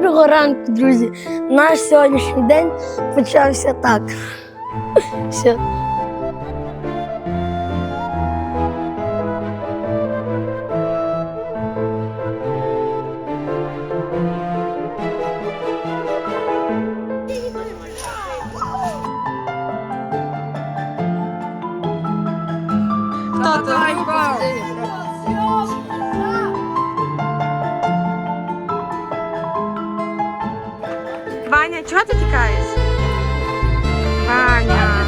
Доброго ранку, друзі. Наш сьогоднішній день почався так. Все. Чого ти тікаєш? Ваня.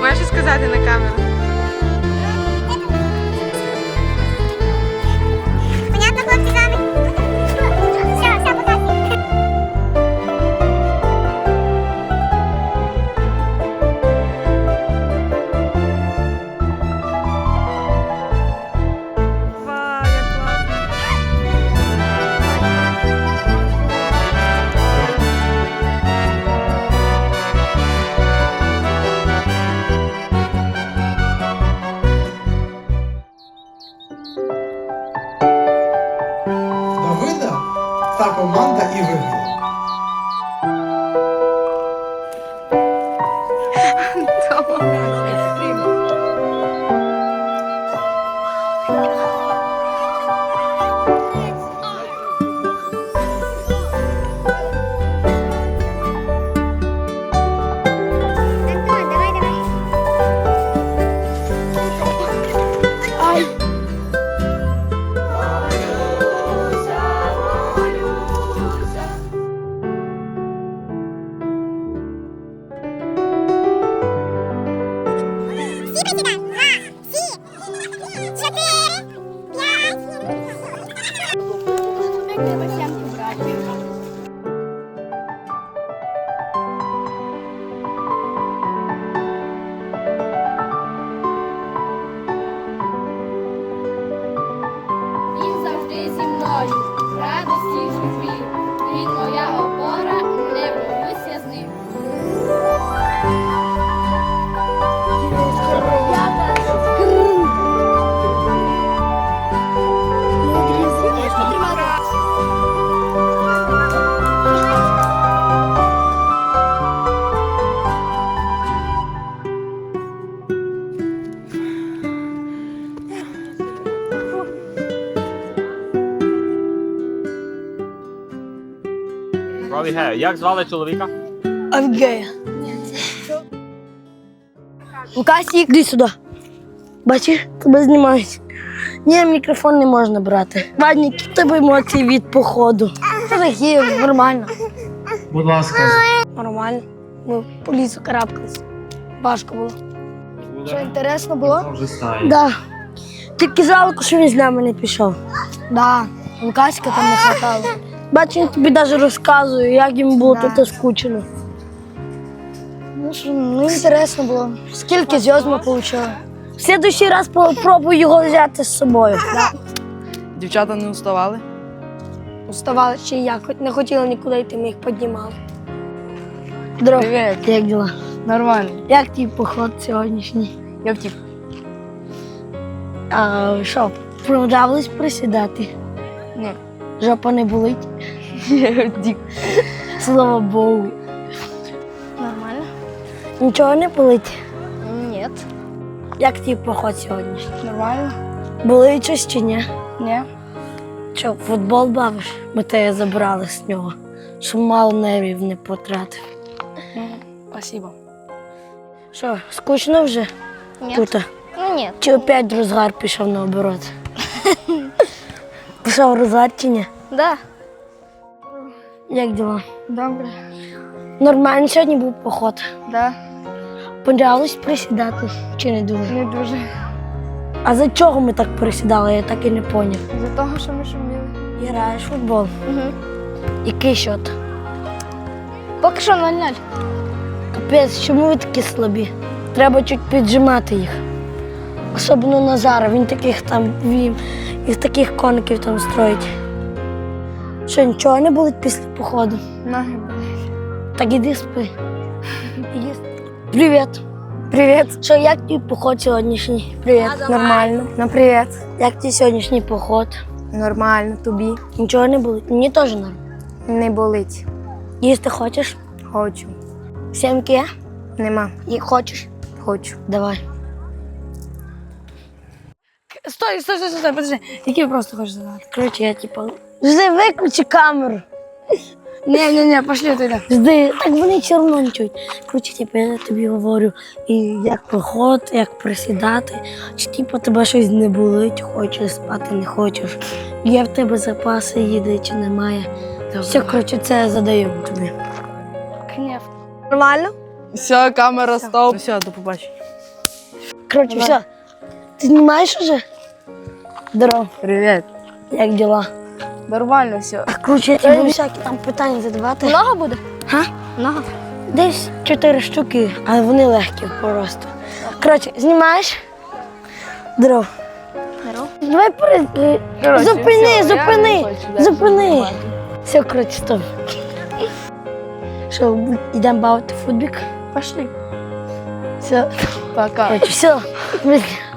Можеш сказати на камеру? Та команда і виграла. Антон, Правий ге. Як звали чоловіка? Авгея. Лукасик, іди сюди. Бачиш, тебе знімають. Ні, мікрофон не можна брати. Вадник, які в тебе емоції від походу. Та такі, нормально. Будь ласка. Нормально. Ми по лісу карабкались. Важко було. Що інтересно було? Вже стає. Да. Тільки жалко, що він з нами не пішов. Да. Лукаська там не хватало. Бачу, він тобі навіть розказує, як йому було Да. тут скучно. Ну, що, ну, інтересно було. Скільки зв'язок ми отримали. В следующий раз попробую його взяти з собою. Да. Дівчата не уставали? Уставали ще і я, хоч не хотіла нікуди йти, ми їх піднімали. Здорово. Привіт. Як діла? Нормально. Як твій поход сьогоднішній? Я втік. А що, продавались присідати? Жопа не болить? Слава Богу. Нормально? Нічого не болить? Ні. Як твій поход сьогоднішній? Нормально? Болить щось чи ні? Ні. Що, футбол бавиш? Ми тебе забрали з нього, щоб мало нервів не потратив. Спасибо. Що, скучно вже Ні. тут? Ну ні. Чи опять розгар пішов наоборот? Розгар чи ні? Да. Як діла? Добре. Нормально сьогодні був поход. Да. Понравилось присідати чи не дуже? Не дуже. А за чого ми так присідали, я так і не поняв. За того, що ми шуміли. Граєш в футбол. Угу. Який счет? Поки що 0-0. Капець, чому ви такі слабі? Треба чуть піджимати їх. Особливо Назара, він таких там він, із таких коників там строїть. Що, нічого не болить після походу? Ноги болять. Так іди спи. Іди. Привіт. Привіт. Що, як твій поход сьогоднішній? Привіт. А, Нормально. Ну, привіт. Як твій сьогоднішній поход? Нормально тобі. Нічого не болить. Мені теж норм. Не болить. Їсти хочеш? Хочу. Сімки є? Нема. І хочеш? Хочу. Давай. Стой, стой, стой, стой, подожди. Які просто хочеш задати? Коротше, я типу. Жди, виключи камеру. Ні, ні, ні, пошли туди. Жди, так вони все одно не чують. Коротше, типу, я тобі говорю, і як проходити, як присідати, чи типу тебе щось не болить, хочеш спати, не хочеш. Є в тебе запаси їди чи немає. Все, коротше, це я задаю тобі. Нормально? Все, камера, стоп. Все, до побачення. Коротше, все. Ти знімаєш уже? Здорово, Привіт. як діла? Нормально все. Коротше, я буду всякі там питання задавати. Много буде? Га? Много. Десь чотири штуки, але вони легкі просто. Коротше, знімаєш? Здорово. Здорово. Давай перед... е, Коротше, зупини, все, зупини, зупини. Все, коротше, стоп. Що, йдемо бавити в футбік? Пошли. Все, Пока. коротше, все.